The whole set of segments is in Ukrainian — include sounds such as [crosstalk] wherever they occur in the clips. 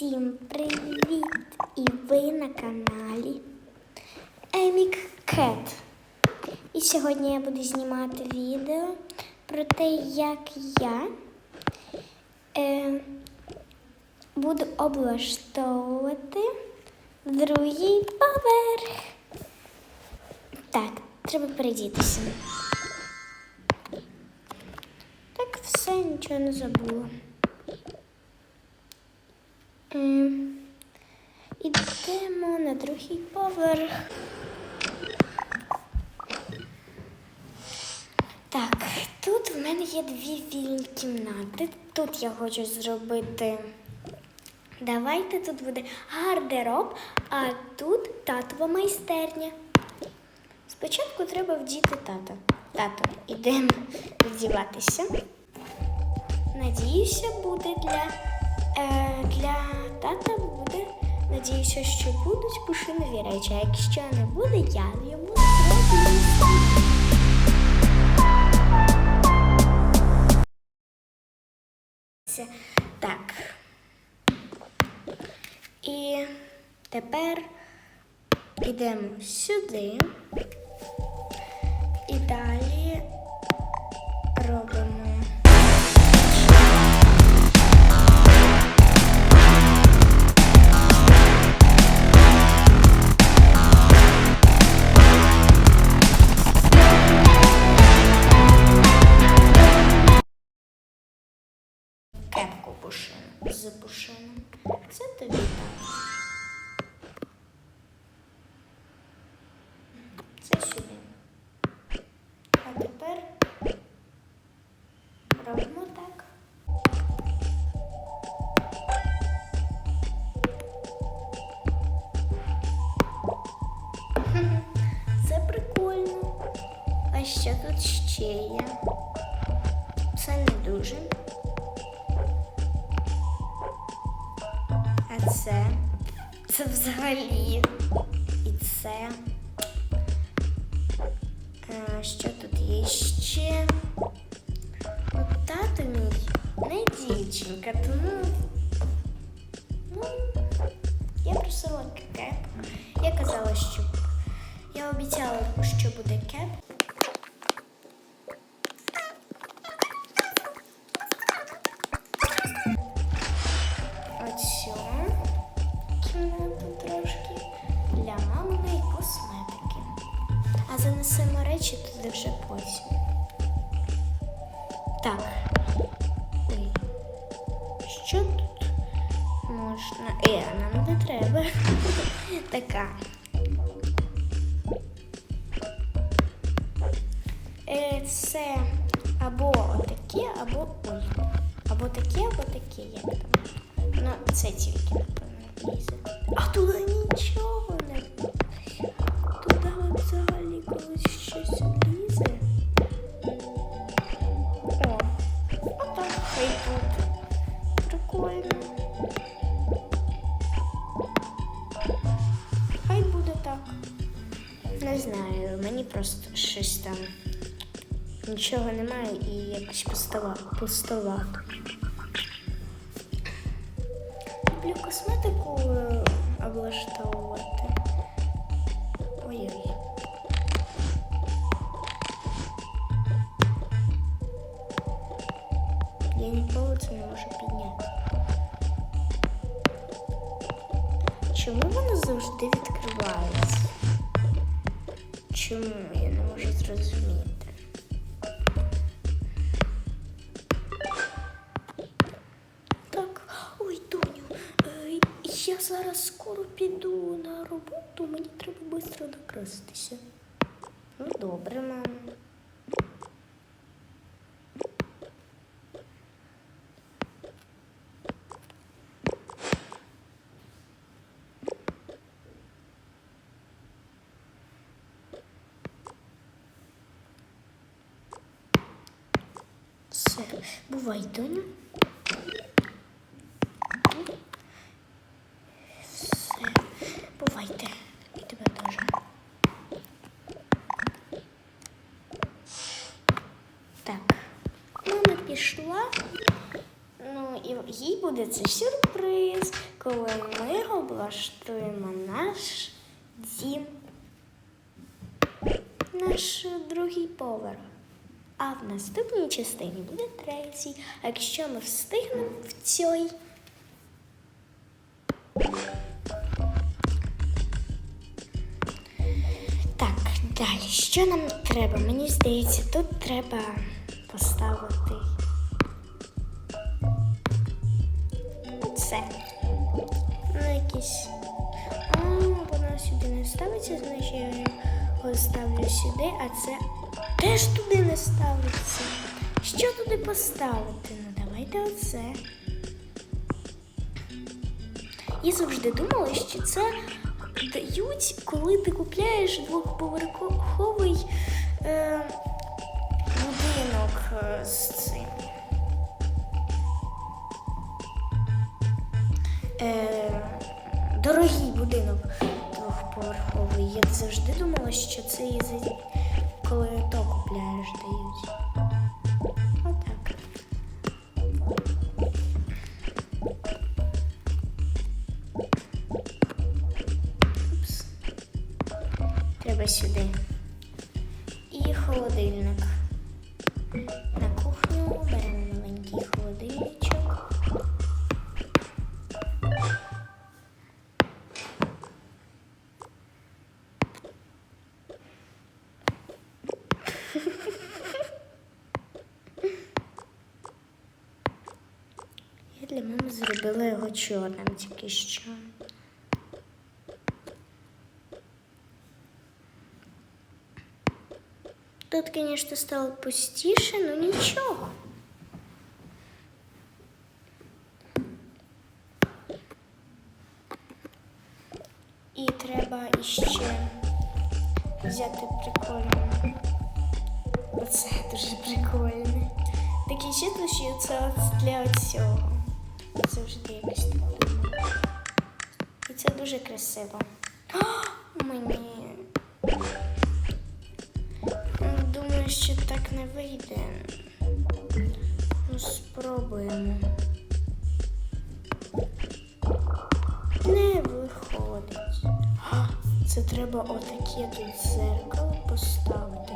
Усім привіт! І ви на каналі Емік Кет. І сьогодні я буду знімати відео про те, як я е, буду облаштовувати другий поверх. Так, треба передітися. Так, все, нічого не забула. Ем, Ідемо на другий поверх. Так, тут в мене є дві вільні кімнати. Тут я хочу зробити. Давайте тут буде гардероб, а тут татова майстерня. Спочатку треба вдіти тата. Тато, ідемо вдіватися. Надіюся, буде для, для тата буде. Надіюся, що будуть пушинові речі. А якщо не буде, я йому зроблю. Так. І тепер йдемо сюди. Що тут є ще? Ну, тато мій не дівчинка, тому. Ну, я просила кеп. Я казала, що я обіцяла, що буде кеп. Трошки для маминої косметики. А занесемо речі туди вже потім. Так. Ой. Що тут можна? Е, нам не треба. [laughs] Така. Е, це або отаке, або ой. Або таке, або таке, як там. Ну, це тільки, і якось пустова, пустовато. Люблю косметику е, облаштовувати. Ой-ой. Я ніколи це не можу підняти. Чому вона завжди відкривається? Чому я зараз скоро піду на роботу, мені треба швидко накраситися. Ну, добре. Все, бувай, Доню. Все, бувайте. І тебе теж. Так, мама пішла. Ну і їй буде це сюрприз, коли ми облаштуємо наш дім, наш другий поверх. А в наступній частині буде третій. А якщо ми встигнемо в цій. Так, далі. Що нам треба? Мені здається, тут треба поставити це. Ну, якісь. А, воно сюди не ставиться, значить я його ставлю сюди, а це теж туди не ставиться. Що туди поставити? Ну, давайте оце. Я завжди думала, що це дають, коли ти купляєш двохповерховий е, будинок е, з цим. Дорогий будинок двохповерховий. Я завжди думала, що це коли то купляєш дають. Зробила його чорним тільки що. Тут, звісно, стало пустіше, але нічого. І треба іще взяти прикольне. Оце дуже прикольне. Таке чітко, це для цього. Це вже якось так. І це дуже красиво. О, мені. Думаю, що так не вийде. Ну, спробуємо. Не виходить. Це треба отаке тут зеркало поставити.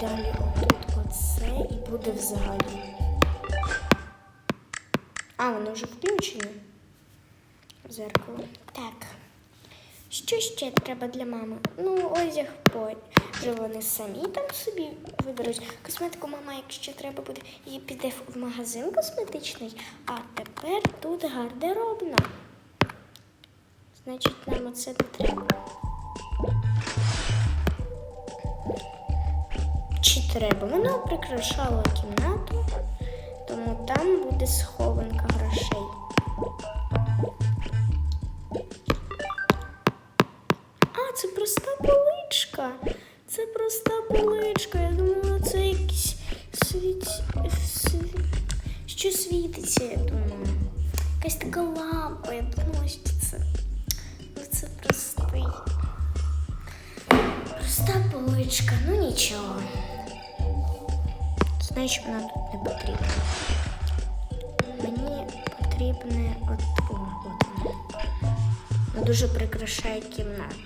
Далі отут оце і буде взагалі. А, воно вже включено. Зеркало. Так. Що ще треба для мами? Ну, одяг вже вони самі там собі виберуть. Косметику мама, якщо треба буде, її піде в магазин косметичний, а тепер тут гардеробна. Значить, нам оце не треба. Чи треба? Воно прикрашало кімнату, тому там буде схованка грошей. А, це проста поличка. Це проста поличка. Я думала, це якийсь світ... світ... Що світиться, я думала. Якась така лампа. Я думала, що це. Це простий. Проста поличка, ну нічого. Значить, вона тут не потрібна. Потрібне от, о, от воно. Воно дуже прикрашає кімнату.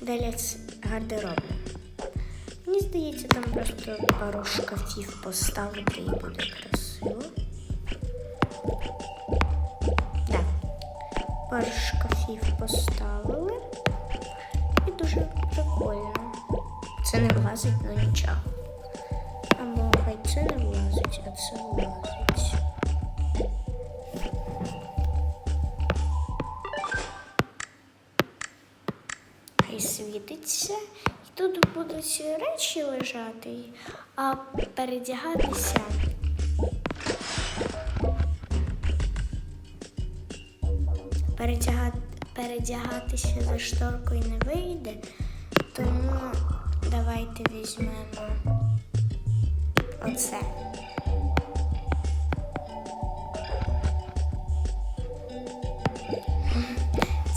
Далі це гардеробна. Мені здається, там просто пару шкафів поставити і буде красиво. Так. Пару шкафів поставили. І дуже прикольно. Це не влазить, ну нічого. Або хай це не влазить, а це влазить. Світиться. І тут будуть речі лежати, а передягатися. Передяга... Передягатися за шторкою не вийде, тому давайте візьмемо оце.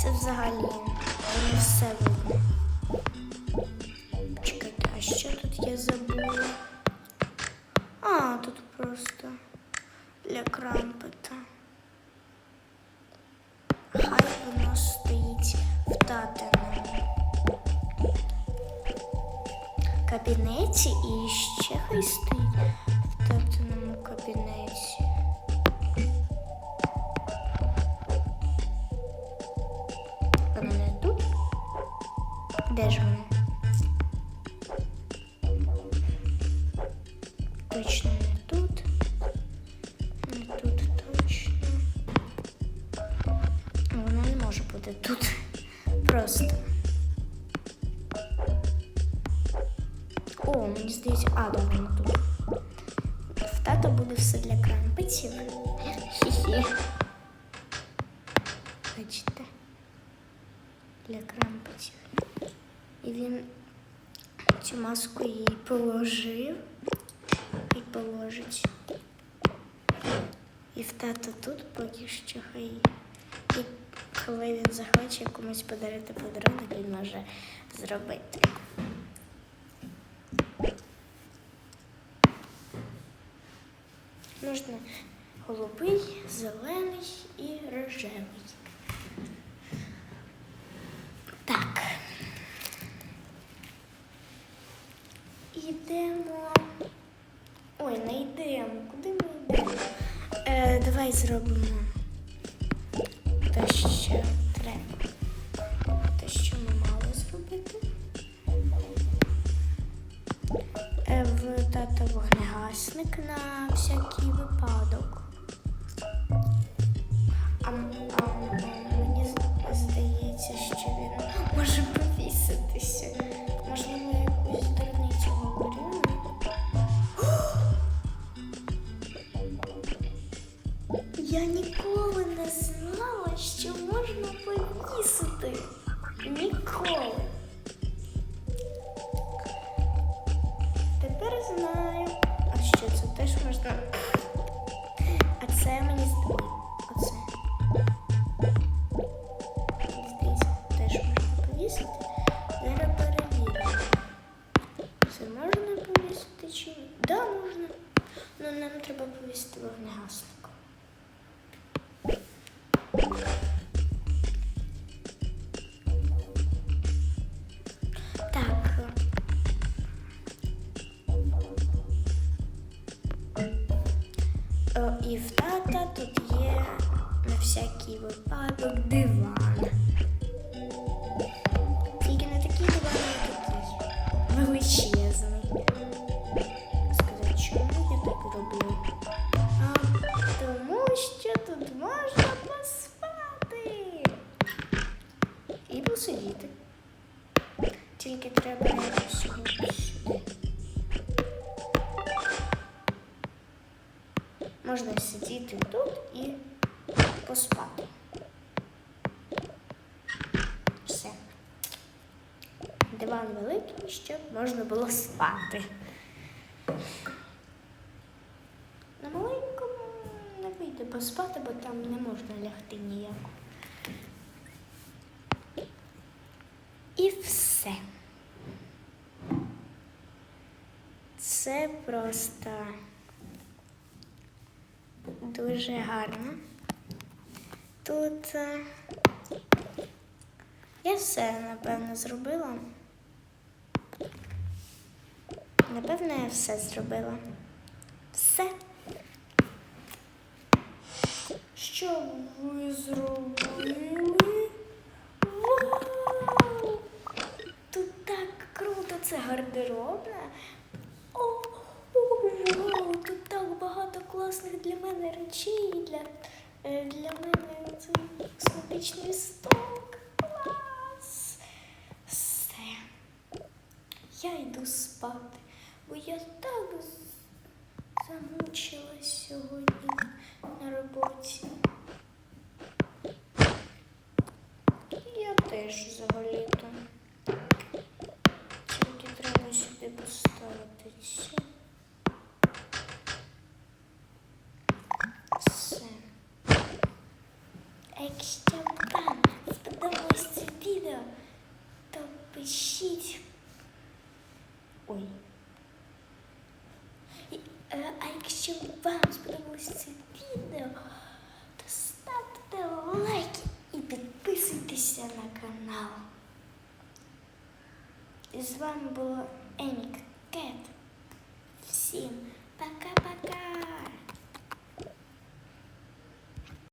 Це взагалі не все видно. Крампета. Хай воно стоїть в татиному кабінеті і ще хай стоїть в татиному кабінеті. Воно не тут? Де ж воно? Бути тут. Просто. О, мені здається, а, да, тут. В тата буде все для крампетів. Хі-хі. Бачите? Для крампетів. І він цю маску їй положив і положить. І в тата тут поки що хай. Коли він захоче комусь подарити подарунок, він може зробити. Можна голубий, зелений і рожевий. Так. Ідемо. Ой, не йдемо. Куди ми йдемо? Е, давай зробимо Я ніколи не знала, що можна повісити. Ніколи. Тепер знаю. А що це теж можна? А це мені здається. Здається, теж можна повісити. Зараз перевіримо. Це можна повісити чи ні? Да, можна. Ну нам треба повісити вогнегасник. Так. О, і в тата тут є на всякий випадок диван. Тільки не такий диван, а такий Диван великий, щоб можна було спати. На маленькому не вийде поспати, бо там не можна лягти ніяк. І все. Це просто дуже гарно. Тут е, я все, напевно, зробила. Напевно, я все зробила. Все. Що ви зробили? Вау! Тут так круто, це гардеробна. О, о, вау, тут так багато класних для мене речей. Для, е, для мене це косметичний сток. Клас. Все. Я йду спати, бо я так замучилась сьогодні на роботі. Я теж взагалі-то. Тільки треба сюди поставити це. Все. А Якщо вам сподобалось це відео, то пишіть. Ой. І, е, А якщо вам сподобалось це відео, з вами була. Всім